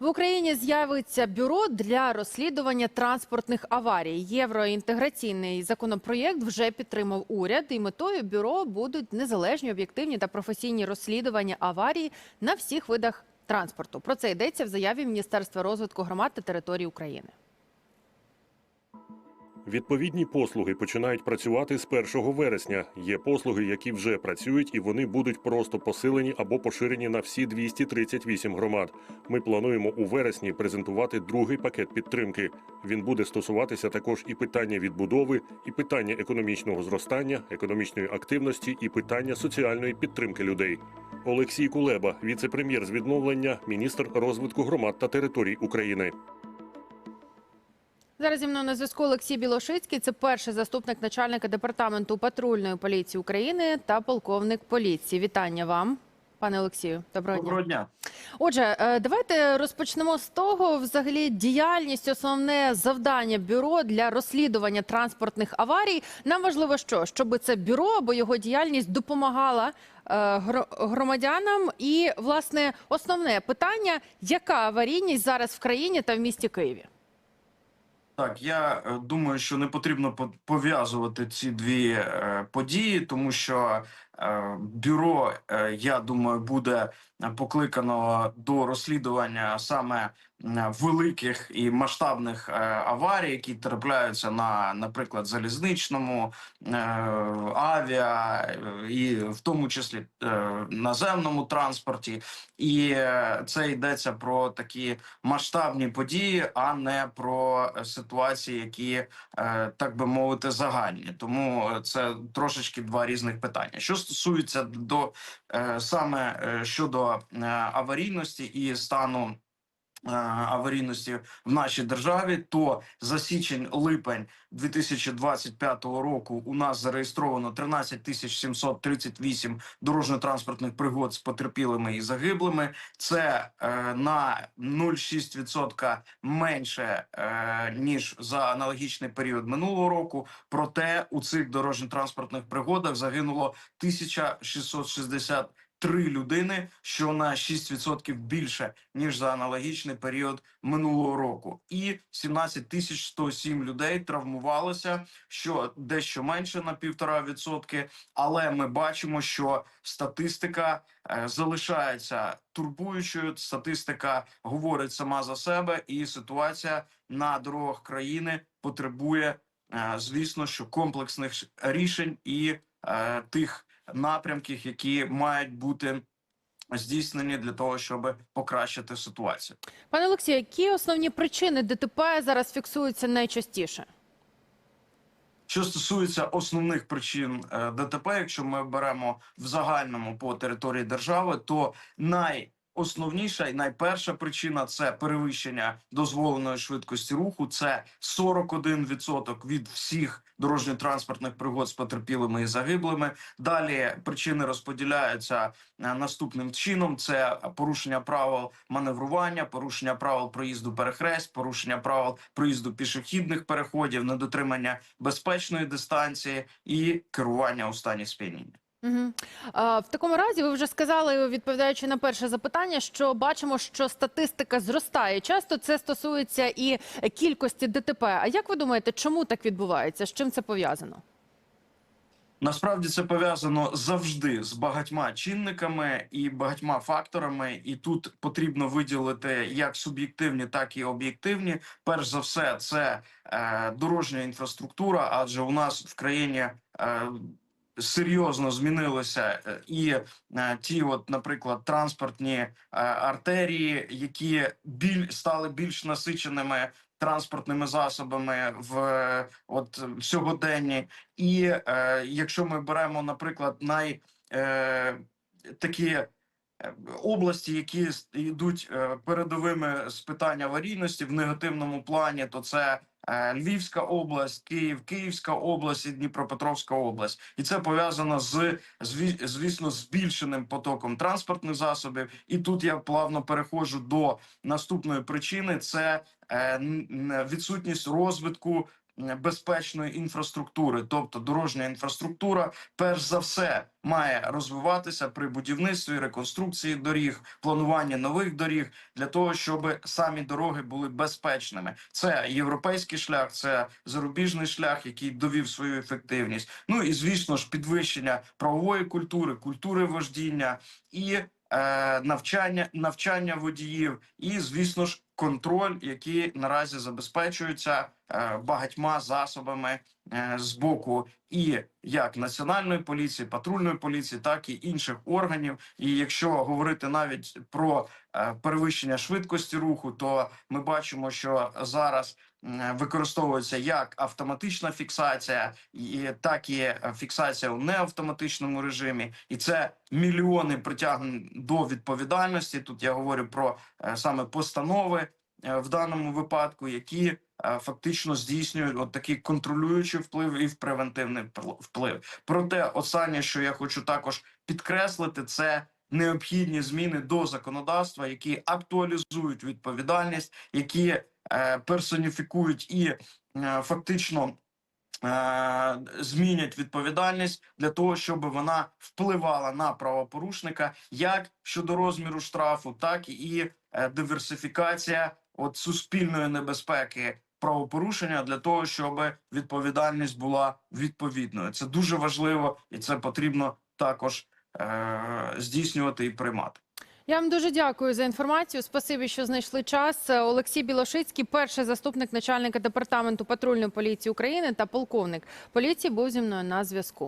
В Україні з'явиться бюро для розслідування транспортних аварій. Євроінтеграційний законопроєкт вже підтримав уряд, і метою бюро будуть незалежні, об'єктивні та професійні розслідування аварій на всіх видах транспорту. Про це йдеться в заяві Міністерства розвитку громад та територій України. Відповідні послуги починають працювати з 1 вересня. Є послуги, які вже працюють, і вони будуть просто посилені або поширені на всі 238 громад. Ми плануємо у вересні презентувати другий пакет підтримки. Він буде стосуватися також і питання відбудови, і питання економічного зростання, економічної активності, і питання соціальної підтримки людей. Олексій Кулеба, віце-прем'єр з відновлення, міністр розвитку громад та територій України. Зараз зі мною на зв'язку Олексій Білошицький. Це перший заступник начальника департаменту патрульної поліції України та полковник поліції. Вітання вам, пане Олексію. Доброго. Доброго дня. Отже, е, давайте розпочнемо з того, взагалі, діяльність, основне завдання бюро для розслідування транспортних аварій. Нам важливо, що щоб це бюро або його діяльність допомагала е, громадянам. І власне основне питання: яка аварійність зараз в країні та в місті Києві? Так, я е, думаю, що не потрібно по- пов'язувати ці дві е, події, тому що бюро, е, я думаю, буде покликано до розслідування саме великих і масштабних е, аварій, які трапляються на, наприклад, залізничному, е, авіа е, і в тому числі е, наземному транспорті. І е, це йдеться про такі масштабні події, а не про е, ситуації, які е, так би мовити загальні. Тому е, це трошечки два різних питання. Що стосується до е, саме е, щодо е, аварійності і стану. Е, Аварійності в нашій державі, то за січень-липень 2025 року у нас зареєстровано 13 тисяч 738 дорожньо-транспортних пригод з потерпілими і загиблими. Це е, на 0,6% менше е, ніж за аналогічний період минулого року. Проте у цих дорожньо-транспортних пригодах загинуло 1660 Три людини, що на 6% більше ніж за аналогічний період минулого року, і 17 тисяч 107 людей травмувалося, що дещо менше на півтора відсотки. Але ми бачимо, що статистика е, залишається турбуючою. Статистика говорить сама за себе, і ситуація на дорогах країни потребує, е, звісно, що комплексних рішень і е, тих напрямків, які мають бути здійснені для того, щоб покращити ситуацію. Пане Олексію, які основні причини ДТП зараз фіксуються найчастіше? Що стосується основних причин е, ДТП, якщо ми беремо в загальному по території держави, то найосновніша і найперша причина це перевищення дозволеної швидкості руху. Це 41% від всіх дорожньо-транспортних пригод з потерпілими і загиблими. Далі причини розподіляються е, наступним чином: це порушення правил маневрування, порушення правил проїзду перехрест, порушення правил проїзду пішохідних переходів, недотримання безпечної дистанції і керування у стані сп'яніння. В такому разі, ви вже сказали, відповідаючи на перше запитання, що бачимо, що статистика зростає. Часто це стосується і кількості ДТП. А як ви думаєте, чому так відбувається? З чим це пов'язано? Насправді це пов'язано завжди з багатьма чинниками і багатьма факторами, і тут потрібно виділити як суб'єктивні, так і об'єктивні. Перш за все, це е, дорожня інфраструктура, адже у нас в країні. Е, Серйозно змінилися е, і е, ті, от, наприклад, транспортні е, артерії, які біль стали більш насиченими транспортними засобами в от сьогоденні. І е, якщо ми беремо, наприклад, най е, такі області, які йдуть передовими з питань аварійності в негативному плані, то це Львівська область, Київ, Київська область і Дніпропетровська область, і це пов'язано з звісно збільшеним потоком транспортних засобів. І тут я плавно переходжу до наступної причини: це е, відсутність розвитку безпечної інфраструктури, тобто дорожня інфраструктура, перш за все має розвиватися при будівництві, реконструкції доріг, плануванні нових доріг для того, щоб самі дороги були безпечними. Це європейський шлях, це зарубіжний шлях, який довів свою ефективність. Ну і звісно ж, підвищення правової культури, культури вождіння і е, навчання, навчання водіїв, і звісно ж, контроль, який наразі забезпечується е, багатьма засобами е, з боку і як національної поліції, патрульної поліції, так і інших органів. І якщо говорити навіть про е, перевищення швидкості руху, то ми бачимо, що зараз використовується як автоматична фіксація, так і е, фіксація у неавтоматичному режимі, і це мільйони притягнень до відповідальності. Тут я говорю про е, саме постанови е, в даному випадку, які фактично здійснюють от такий контролюючий вплив і в превентивний пл- вплив. Проте, останнє, що я хочу також підкреслити, це необхідні зміни до законодавства, які актуалізують відповідальність, які персоніфікують і е, фактично. е, Змінять відповідальність для того, щоб вона впливала на правопорушника як щодо розміру штрафу, так і е, диверсифікація от суспільної небезпеки правопорушення для того, щоб відповідальність була відповідною. Це дуже важливо, і це потрібно також е, здійснювати і приймати. Я вам дуже дякую за інформацію. Спасибі, що знайшли час. Олексій Білошицький, перший заступник начальника департаменту патрульної поліції України та полковник поліції, був зі мною на зв'язку.